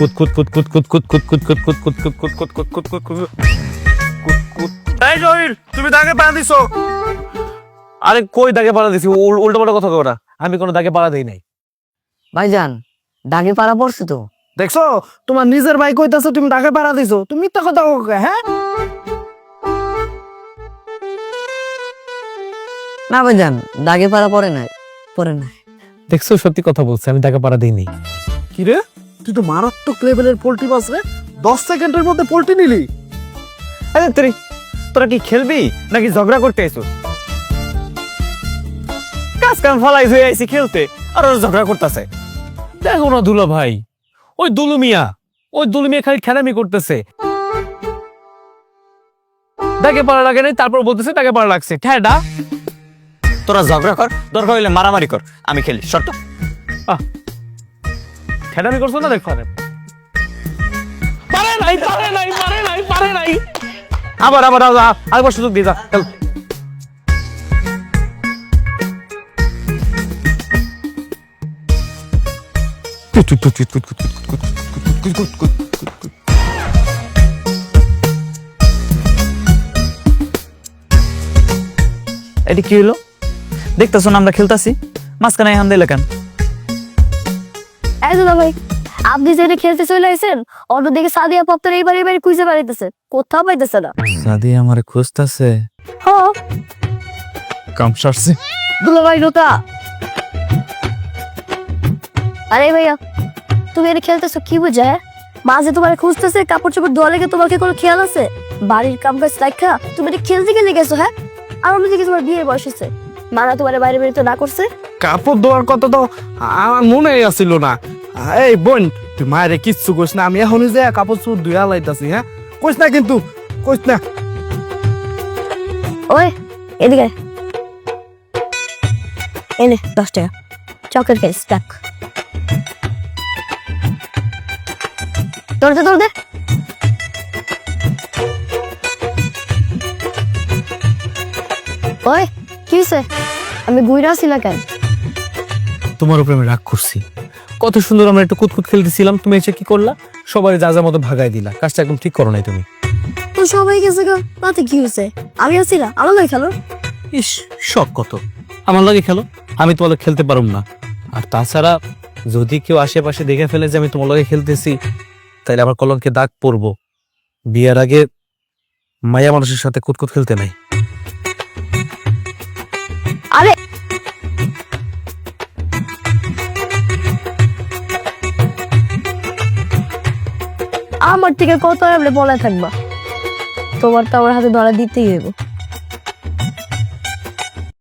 কুত কুত কুত কুত কুত কুত কুত কুত কুত কুত কুত কুত কুত কুত কুত কুত কুত কুত এই জহির তুমি দাগে পাড়া দিছো আরে কই দাগে পাড়া দিছি উল্টো পাল্টা কথা কও না আমি কোনো দাগে পাড়া দেই নাই ভাইজান দাগে পাড়া পড়ছে তো দেখছ তোমার নিজের ভাই কইতাছে তুমি টাকা পাড়া দিছো তুমি মিথ্যা কথা কও কে, হ্যাঁ না ভাইজান দাগে পাড়া পড়ে নাই পড়ে নাই দেখছ সত্যি কথা বলছে আমি দাগে পাড়া দেই নাই কি রে তুই তো মারাত্মক লেভেলের পোল্ট্রি মাছ রে। দশ সেকেন্ডের মধ্যে পোল্ট্রি নিলি। আরে তুই তোরা কি খেলবি নাকি ঝগড়া করতে আইছো কাজ কাম ফালাই হয়ে আইছি খেলতে, আর ওরা ঝগড়া করতেছে। দেখো না দুলা ভাই, ওই দুলু মিয়া, ওই দুলু মিয়া খালি খেলামি করতেছে। তাকে পাড়া লাগে নাই, তারপর বলতেছে তাকে পাড়া লাগছে। ঠ্যাডা তোরা ঝগড়া কর, দরকার হইলে মারামারি কর, আমি খেলি, শর্ত। ঠ্যাডামি করছ না দেখ পারে পারে নাই আবার আবার সুযোগ দিয়ে যা এটি কি হলো দেখতেছো না আমরা খেলতাছি মাঝখানে এখন দিলে কেন এই দাদা ভাই আপনি যেটা খেলতে চলে আইছেন অন্যদিকে সাদিয়া পপ্তর এইবার এইবার খুঁজে বেড়াইতেছে কোথাও পাইতেছে না। সাদি আমারে খুঁজতাছে। হ কাম সারছে। দুলা ভাই নোতা। আরে ভাইয়া তুমি এটা খেলতেছো কি বুঝে হ্যাঁ? মাঝে তোমার খুঁজতেছে কাপড় চোপড় ধোয়া লেগে তোমাকে কোনো খেয়াল আছে? বাড়ির কাম কাজ রাখা তুমি এটা খেলতে গেলে গেছো হ্যাঁ? আর অন্যদিকে তোমার বিয়ে বয়স হয়েছে মানা তোমার বাইরে বেরোতে না করছে? কাপড় ধোয়ার কথা তো আমার মনে আসিল না। এই বোন, তুই মায়ের কিচ্ছু কইস না, আমি এখনই যে কাপড় চুপ ধুয়া লাইতাছি হ্যাঁ? কইস না কিন্তু, কইস না। ওই, এদিকে। এনে দশ টাকা। চকের কেস রাখ তোর দে দে ওই, কি হয়েছে আমি গুইরা না কেন? তোমার উপরে আমি রাগ করছি। কত সুন্দর আমরা একটু কুতকুত খেলতেছিলাম তুমি এসে কি করলা? সবাই যা যা মতো ভাগাই দিলা। কাজটা একদম ঠিক করো নাই তুমি। তো সবাই গেছে গো তাতে কি হয়েছে? আমি আছি না আমার লাগে খেলো ইস শখ কত। আমার লাগে খেলো আমি তোমার খেলতে পারুম না। আর তাছাড়া যদি কেউ আশেপাশে দেখে ফেলে যে আমি তোমার লগে খেলতেছি তাহলে আমার কলঙ্কে দাগ পড়ব। বিয়ের আগে মায়া মানুষের সাথে কুতকুত খেলতে নাই। আমার থেকে কত আপনি বলে থাকবা? তোমার তো আমার হাতে ধরা দিতেই হইব।